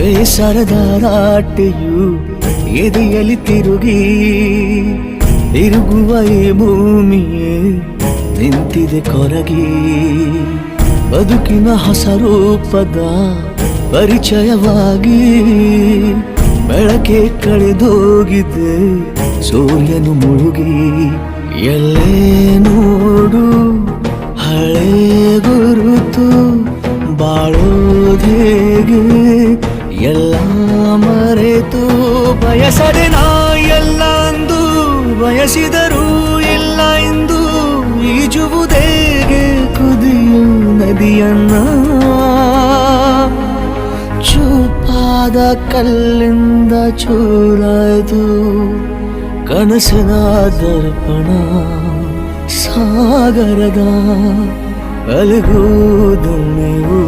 ಬೇಸರದ ರಾಟೆಯು ಎದೆಯಲ್ಲಿ ತಿರುಗಿ ತಿರುಗುವ ಈ ಭೂಮಿಯೇ ನಿಂತಿದೆ ಕೊರಗಿ. ಬದುಕಿನ ಹೊಸ ರೂಪದ ಪರಿಚಯವಾಗಿ ಬೆಳಕೆ ಕಳೆದೋಗಿದೆ ಸೂರ್ಯನು ಮುಳುಗಿ. ಎಲ್ಲೇ ಬಯಸದೆ ನಾ ಎಲ್ಲ ಅಂದು ಬಯಸಿದರೂ ಇಲ್ಲ ಎಂದು ಈಜುವುದೇಗೆ ಕುದಿಯು ನದಿಯನ್ನ. ಚೂಪಾದ ಕಲ್ಲಿಂದ ಚೂರದು ಕನಸಿನ ದರ್ಪಣ. ಸಾಗರದ ಅಲುಗೂದನೆಯೂ